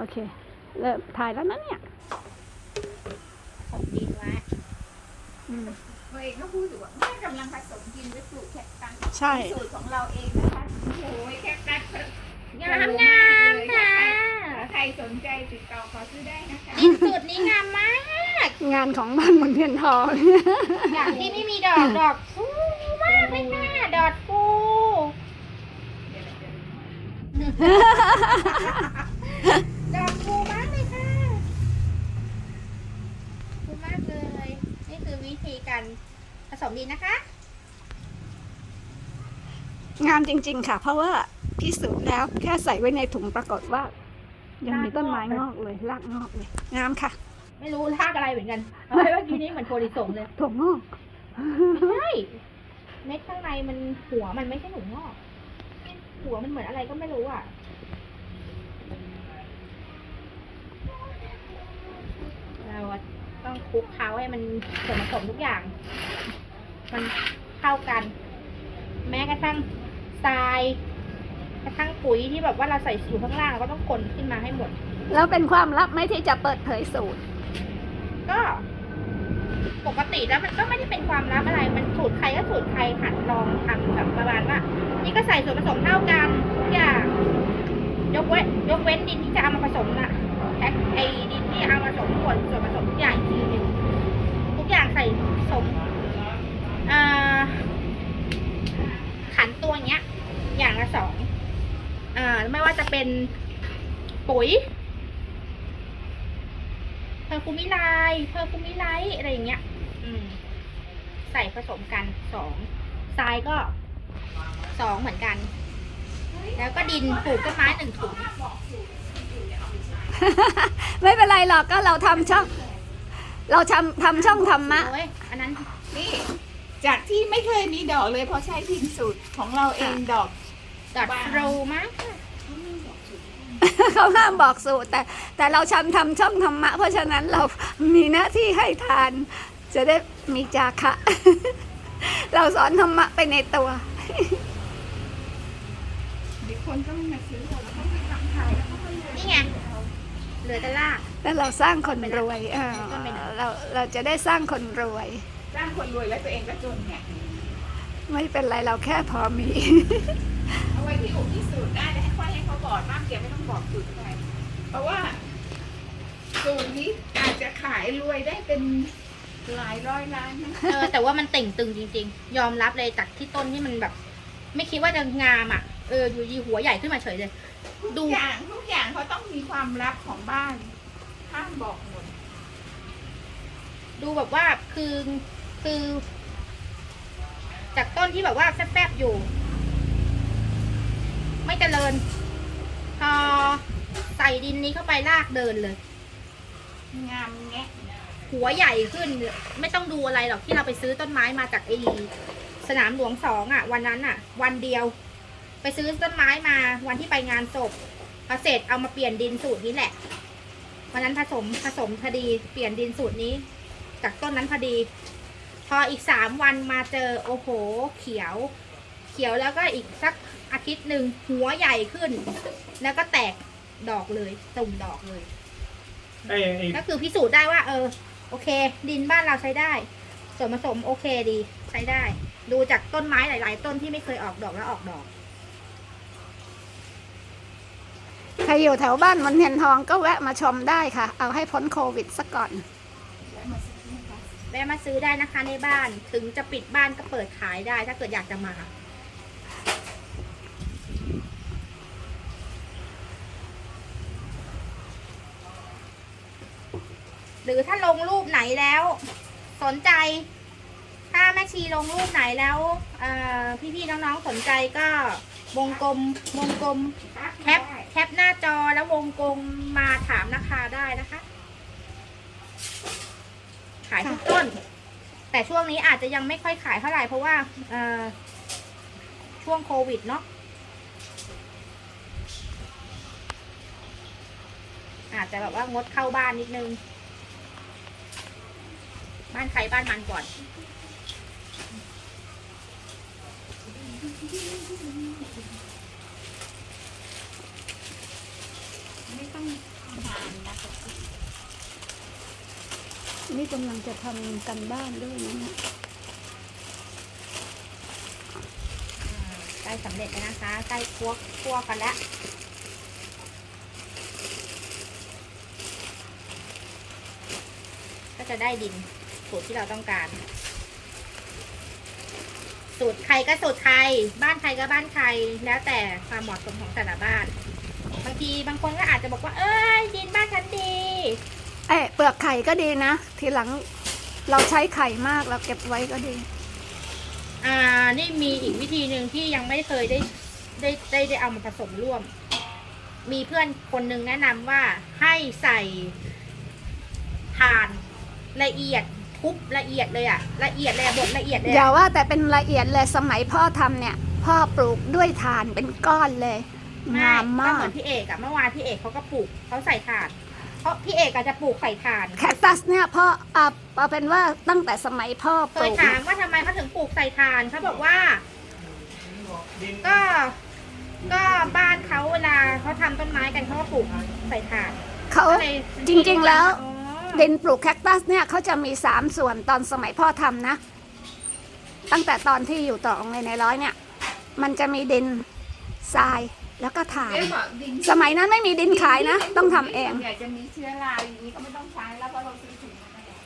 โอเค เริ่มถ่ายแล้วนะเนี่ยผมดินไว้อืมตัวเองก็พูดอยู่ว่าแม่กำลังผสมดินไว้ปลูกแคคตัสใช่ สูตรของเราเองนะคะโอ้โหแคคตัสงามงามค่ะ ใครสนใจติดต่อขอซื้อได้นะคะดินสูตรนี้งามมาก งานของบ้านมนเทียนทองอย่างที่ไม่มีดอกดอกฟูมากเลยค่ะดอกฟูดอกฟูมากเลยค่ะฟูมากเลย นี่คือ วิธีการผสมดินนะคะ งามจริง ๆ ค่ะ เพราะว่าพิสูจน์แล้วแค่ใส่ไว้ในถุงปรากฏว่า ยังมีต้นไม้งอกเลยรากงอกเลย งามค่ะ ไม่รู้รากอะไรเหมือนกันเอาไว้เมื่อกี้นี้เหมือนโพลิสงเลยถั่วงอกใช่เม็ดข้างในมันหัวมันไม่ใช่หนูงอกหัวมันเหมือนอะไรก็ไม่รู้อะเราอะ ต้องคลุกเคล้าให้มันส่วนผสมทุกอย่าง มันเข้ากัน แม้กระทั่งทรายกระทั่งปุ๋ยที่แบบว่าเราใส่อยู่ข้างล่างเราก็ต้องคนขึ้นมาให้หมด แล้วเป็นความลับไหม่ที่จะเปิดเผยสูตร ก็ ปกติแล้วมันก็ไม่ได้เป็นความลับอะไร มันสูตรใครก็สูตรใครหัดลองทำแบบประมาณว่า นี่ก็ใส่ส่วนผสมเท่ากันทุกอย่าง ยกเว้นยกเว้นดินที่จะเอามาผสมน่ะแพ็คไอ้ดินที่เอามาผสมส่วนส่วนผสมทุกอย่างอีกทีหนึงทุกอย่างใสมขันตัวเนี้ย อย่างละสองอไม่ว่าจะเป็นปุ๋ยเพอร์คูมิไลเพอร์คูมิไลอะไรอย่างเงี้ย อืม ใส่ผสมกันสองทรายก็สองเหมือนกัน แล้วก็ดินปลูกต้นไม้หนึ่งถุง ไม่เป็นไรหรอกก็เราทำช่อง เราทำทำช่องธรรมะโอ้ยอันนั้นนี่จากที่ไม่เคยมีดอกเลยเพราะใช้ดินสูตรของเราเองดอก ดอทโรมากเขาห้ามบอกสูตร แต่แต่เราทำทำช่องธรรมะ เพราะฉะนั้นเรามีหน้าที่ให้ทาน จะได้มีจาคะ เราสอนธรรมะไปในตัว เดี๋ยวคนก็ไม่มาซื้อเราต้องไปทำขายแล้วก็ไม่นี่ไง เหลือแต่ราก แล้วเราสร้างคนรวยเออเราเราจะได้สร้างคนรวย สร้างคนรวยแล้วตัวเองก็จนเนี่ยไม่เป็นไรเราแค่พอมีเอาไว้ที่อุที่สูตรได้แต่ให้ค่อยให้เขาบอกบ้างเดี๋ยวไม่ต้องบอกสูตรอะไรเพราะว่าสูตรนี้อาจจะขายรวยได้เป็นหลายร้อยล้านนะเออแต่ว่ามันเต่งตึงจริง ๆ ยอมรับเลยจากที่ต้นที่มันแบบ ไม่คิดว่าจะงามอะเอออยู่ดีหัวใหญ่ขึ้นมาเฉยเลยดูทุกอย่างทุกอย่างเขาต้องมีความลับของบ้าน ห้ามบอกหมด ดูแบบว่าคือคือ จากต้นที่แบบว่าแฟบๆอยู่ ไม่เจริญ พอใส่ดินนี้เข้าไปรากเดินเลย งามแงะหัวใหญ่ขึ้น ไม่ต้องดูอะไรหรอกที่เราไปซื้อต้นไม้มาจากไอ้สนามหลวงสองอะ วันนั้นอะ วันเดียว ไปซื้อต้นไม้มาวันที่ไปงานศพพอเสร็จเอามาเปลี่ยนดินสูตรนี้แหละ วันนั้นผสมผสมพอดีเปลี่ยนดินสูตรนี้ จากต้นนั้นพอดี พออีกสามวันมาเจอโอ้โห เขียว เขียวแล้วก็อีกสักอาทิตย์หนึ่งหัวใหญ่ขึ้น แล้วก็แตกดอกเลยตุ่มดอกเลยไอ้ไอ้ก็คือพิสูจน์ได้ว่า เออ โอเค ดินบ้านเราใช้ได้ ส่วนผสมโอเคดี ใช้ได้ ดูจากต้นไม้หลาย ๆ ต้นที่ไม่เคยออกดอกแล้วออกดอก ใค รอยู่แถวบ้านมนเทียนทองก็แวะมาชมได้ค่ะ เอาให้พ้นโควิดซะก่อน แวะมาซื้อได้นะคะในบ้านถึงจะปิดบ้านก็เปิดขายได้ ถ้าเกิดอยากจะมา หรือถ้าลงรูปไหนแล้ว สนใจ ถ้าแม่ชีลงรูปไหนแล้วพี่ๆน้องๆสนใจก็ วงกลมวงกลมแคปแคปหน้าจอแล้ววงกลมมาถามราคาได้นะคะ ขายทุกต้น แต่ช่วงนี้อาจจะยังไม่ค่อยขายเท่าไหร่เพราะว่าช่วงโควิดเนาะอาจจะแบบว่างดเข้าบ้านนิดนึง บ้านใครบ้านมันก่อน ไม่ต้องนานนะคุณนี่กำลังจะทำกันบ้านด้วยนะใกล้สำเร็จแล้วนะคะใกล้คั่วคั่วกันแล้วก็จะได้ดินสูตที่เราต้องการ สูตรใครก็สูตรใคร บ้านใครก็บ้านใคร แล้วแต่ความเหมาะสมของแต่ละบ้าน บางทีบางคนก็อาจจะบอกว่า เอ้ยดินบ้านฉันดีเอ้ยเปลือกไข่ก็ดีนะ ทีหลังเราใช้ไข่มากเราเก็บไว้ก็ดี อ่า นี่มีอีกวิธีหนึ่งที่ยังไม่เคยได้ได้ได้ได้เอามาผสมร่วม มีเพื่อนคนหนึ่งแนะนำว่าให้ใส่ถ่านละเอียด ทุบละเอียดเลยอะละเอียดเลยอะบดละเอียดเลยอย่าอะว่าแต่เป็นละเอียดเลยสมัยพ่อทำเนี่ย พ่อปลูกด้วยถ่านเป็นก้อนเลยไม่งามก็มาเหมืกอนพี่เอกอะเมื่อวานพี่เอกเขาก็ปลูกเขาใส่ถ่านเพราะพี่เอกอาจจะปลูกใส่ถ่าน แคคตัสเนี่ยพ่อเอาเอาเป็นว่าตั้งแต่สมัยพ่อเคปลูยกถามว่าทำไมเขาถึงปลูกใส่ถ่านเขาบอกว่า ก็ ก็บ้านเขาเวลาเขาทำต้นไม้กันเขาก็ปลูกใส่ถ่านเขา ก็เลยจริงๆแล้ว อ๋อ ดินปลูกแคคตัสเนี่ยเขาจะมีสามส่วนตอนสมัยพ่อทำนะ ตั้งแต่ตอนที่อยู่ต่อในในร้อยเนี่ย มันจะมีดินทรายแล้วก็ถ่านเอ๊ะบอกดินสมัยนั้นไม่มีดินขายนะ ต้องทำเอง อยากจะมีเชื้อราอย่างนี้ก็ไม่ต้องใช้แล้วเพราะเราซื้อถุงมาแล้ว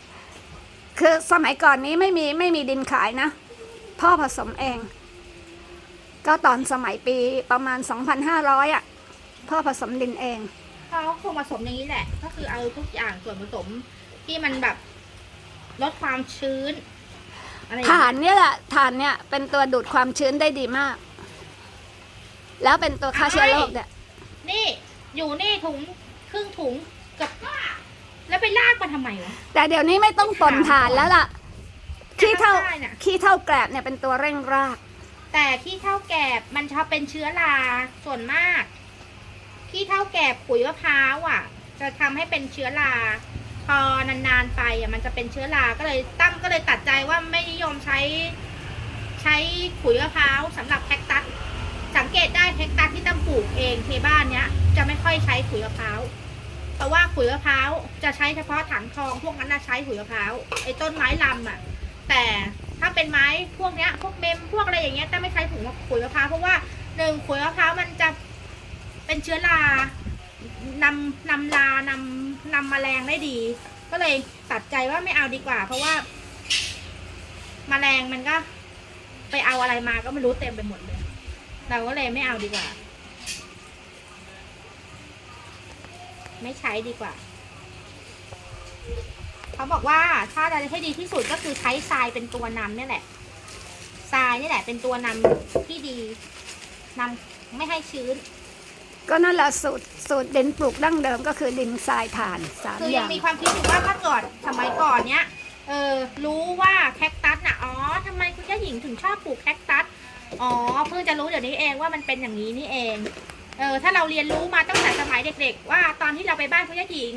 คือสมัยก่อนนี้ไม่มีไม่มีดินขายนะ พ่อผสมเอง ก็ตอนสมัยปีประมาณ 2,500อะ พ่อผสมดินเอง เขาคงผสมอย่างนี้แหละ ก็คือเอาทุกอย่างส่วนผสมที่มันแบบลดความชื้นอะไรอย่างถ่านเงี้ยเนี่ยแหละถ่านเนี่ยเป็นตัวดูดความชื้นได้ดีมาก แล้วเป็นตัวฆ่าเชื้อโรคเนี่ยนี่อยู่นี่ถุงครึ่งถุงกับ แล้วไปลากมาทำไมวะ แต่เดี๋ยวนี้ไม่ต้องปนถ่านแล้วล่ะขี้เท่าได้น่ะ ขี้เท่าแกลบเนี่ยเป็นตัวเร่งราก แต่ขี้เท่าแกบมันชอบเป็นเชื้อราส่วนมาก ขี้เท่าแกบขุยมะพร้าวอะ จะทำให้เป็นเชื้อราพอนานๆไปอะมันจะเป็นเชื้อราก็เลยตั้มก็เลยตัดใจว่าไม่นิยมใช้ ใช้ขุยมะพร้าวสำหรับแคคตัสสังเกตได้แคคตัสที่ตั้มปลูกเองที่บ้านเนี้ยจะไม่ค่อยใช้ขุยมะพร้าวเพราะว่าขุยมะพร้าวจะใช้เฉพาะถังทอง พวกนั้นนะใช้ขุยมะพร้าวไอ้ต้นไม้ลำอะ แต่ถ้าเป็นไม้พวกเนี้ย พวกเมมพวกอะไรอย่างเงี้ยจะไม่ใช้ถุงขุยมะพร้าวเพราะว่าหนึ่งขุยมะพร้าวมันจะ เป็นเชื้อรานำนำลานำนำแมลงได้ดี ก็เลยตัดใจว่าไม่เอาดีกว่า เพราะว่าแมลงมันก็ ไปเอาอะไรมาก็ไม่รู้เต็มไปหมดเลย เราก็เลยไม่เอาดีกว่า ไม่ใช้ดีกว่า เขาบอกว่าถ้าจะให้ดีที่สุดก็คือใช้ทรายเป็นตัวนำเนี่ยแหละทรายนี่แหละ เป็นตัวนำที่ดีนำไม่ให้ชื้น ก็นั่นแหละสูตรสูตรดินปลูกดั้งเดิมก็คือดินทรายถ่านสามคืออยังย่างมีความคิดอยู่ว่าถ้าก่อนสมัยก่อนเนี้ยเออรู้ว่าแคคตัสน่ะอ๋อทำไมคุณย่าหญิงถึงชอบปลูกแคคตัสอ๋อเพิ่งจะรู้เดี๋ยวนี้เองว่ามันเป็นอย่างนี้นี่เองเออถ้าเราเรียนรู้มาตั้งแต่สมัยเด็ก ๆ ว่าตอนที่เราไปบ้านคุณย่าหญิง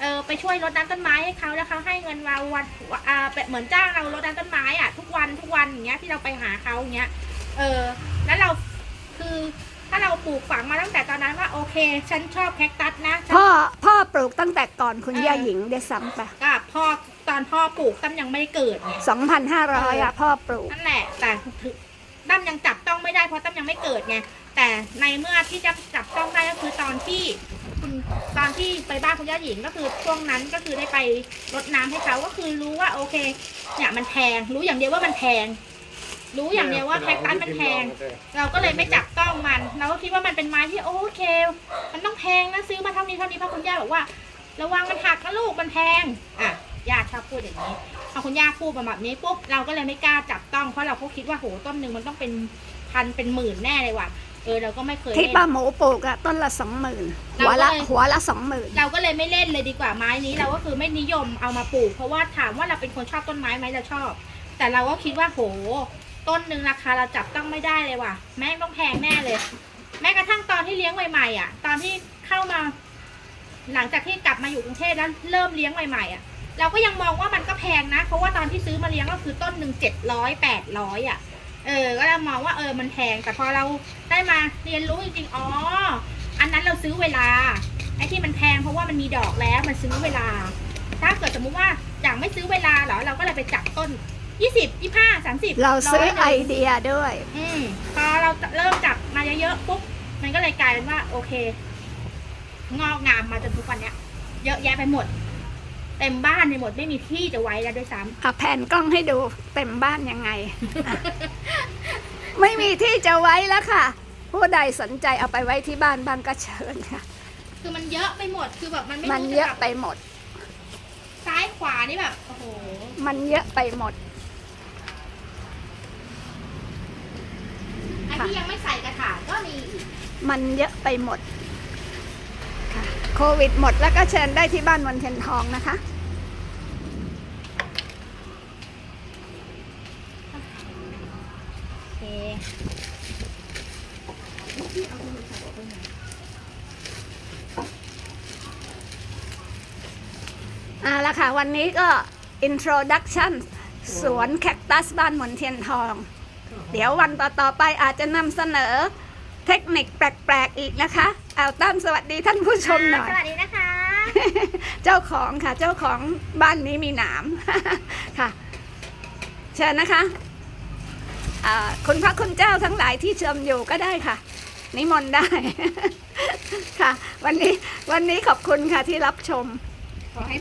เออไปช่วยรดน้ำต้นไม้ให้เขาแล้วเขาให้เงินเราวันอ่าแบบเหมือนจ้างเรารดน้ำต้นไม้อะทุกวันทุกวันอย่างเงี้ยที่เราไปหาเขาอย่างเงี้ยเออแล้วเราคือถ้าเรา ปลูกฝังมาตั้งแต่ตอนนั้นว่าโอเค ฉันชอบแคคตัสนะฉัน พ่อพ่อปลูกตั้งแต่ก่อนคุณเออ ย่าหญิงได้ซ้ำไปก็พ่อตอนพ่อปลูกตั้มยังไม่ได้เกิดไง 2,500อะพ่อปลูก นั่นแหละ แต่ถึงตั้มยังจับต้องไม่ได้เพราะตั้มยังไม่เกิดไง แต่ในเมื่อที่จะจับต้องได้ก็คือตอนที่คุณตอนที่ไปบ้านคุณย่าหญิงก็คือช่วงนั้นก็คือได้ไปรดน้ำให้เขาก็คือรู้ว่าโอเค เนี่ยมันแพงรู้อย่างเดียวว่ามันแพง รู้อย่างเดียวว่าแคคตัสมันแพง เราก็เลยไม่จับต้องมัน เราก็คิดว่ามันเป็นไม้ที่โอเค มันต้องแพงนะซื้อมาเท่านี้เท่านี้เพราะคุณย่าบอกว่า ระวังมันหักนะลูกมันแพง อะย่าชอบพูดอย่างนี้พอคุณย่าพูดมาแบบนี้ปุ๊บเราก็เลยไม่กล้าจับต้องเพราะเราก็คิดว่าโหต้นหนึ่งมันต้องเป็นพันเป็นหมื่นแน่เลยว่ะเออเราก็ไม่เคยที่เล่น ป้าหมูปลูกอะต้นละสองหมื่นหัวละเราก็เลย หัวละสองหมื่นเราก็เลยไม่เล่นเลยดีกว่าไม้นี้เราก็คือไม่นิยมเอามาปลูก เพราะว่าถามว่าเราเป็นคนชอบต้นไม้ไหมเราชอบ แต่เราก็คิดว่าโห ต้นหนึ่งราคาเราจับต้องไม่ได้เลยว่ะ แม่งต้องแพงแน่เลย แม้กระทั่งตอนที่เลี้ยงใหม่ๆอะ ตอนที่เข้ามา หลังจากที่กลับมาอยู่กรุงเทพแล้วเริ่มเลี้ยงใหม่ๆอะ เราก็ยังมองว่ามันก็แพงนะ เพราะว่าตอนที่ซื้อมาเลี้ยงก็คือต้นหนึ่งเจ็ดร้อยแปดร้อยอะ เออ ก็เรามองว่าเออมันแพง แต่พอเราได้มาเรียนรู้จริงๆ อ๋อ อันนั้นเราซื้อเวลา ไอ้ที่มันแพงเพราะว่ามันมีดอกแล้วมันซื้อเวลา ถ้าเกิดสมมุติว่าอย่างไม่ซื้อเวลาเหรอ เราก็เลยไปจับต้น ยี่สิบยี่ห้าสามสิบเราซื้อไอเดียด้วย อืมพอเราเริ่มจับมาเยอะๆปุ๊บมันก็เลยกลายเป็นว่า โอเค งอกงามมาจนทุกวันเนี้ย เยอะแยะไปหมด เต็มบ้านไปหมดไม่มีที่จะไว้แล้วด้วยซ้ำอะแผ่นกล้องให้ดูเต็มบ้านยังไงอะไม่มีที่จะไว้แล้วค่ะ ผู้ใดสนใจเอาไปไว้ที่บ้านบ้านก็เชิญค่ะ คือมันเยอะไปหมดคือแบบมันไม่มันรู้เยจะอะแบบไปหมด ซ้ายขวานี่แบบโอ้โห มันเยอะไปหมด ไอ้ที่ยังไม่ใส่กระถางก็มีอีกมันเยอะไปหมดค่ะโควิดหมดแล้วก็เชิญได้ที่บ้านวันเทียนทองนะคะโอเคเอาละค่ะ วันนี้ก็ introduction สวนแคคตัสบ้านมนเทียนทอง เดี๋ยววันต่อๆไปอาจจะนำเสนอเทคนิคแปลกๆอีกนะคะ เอาตั้มสวัสดีท่านผู้ชมหน่อย สวัสดีนะคะ เจ้าของค่ะ เจ้าของบ้านนี้มีหนามค่ะ เชิญนะคะอ่าคุณพระคุณเจ้าทั้งหลายที่ชมอยู่ก็ได้ค่ะ นิมนต์ได้ค่ะ วันนี้วันนี้ขอบคุณค่ะที่รับชม ขอให้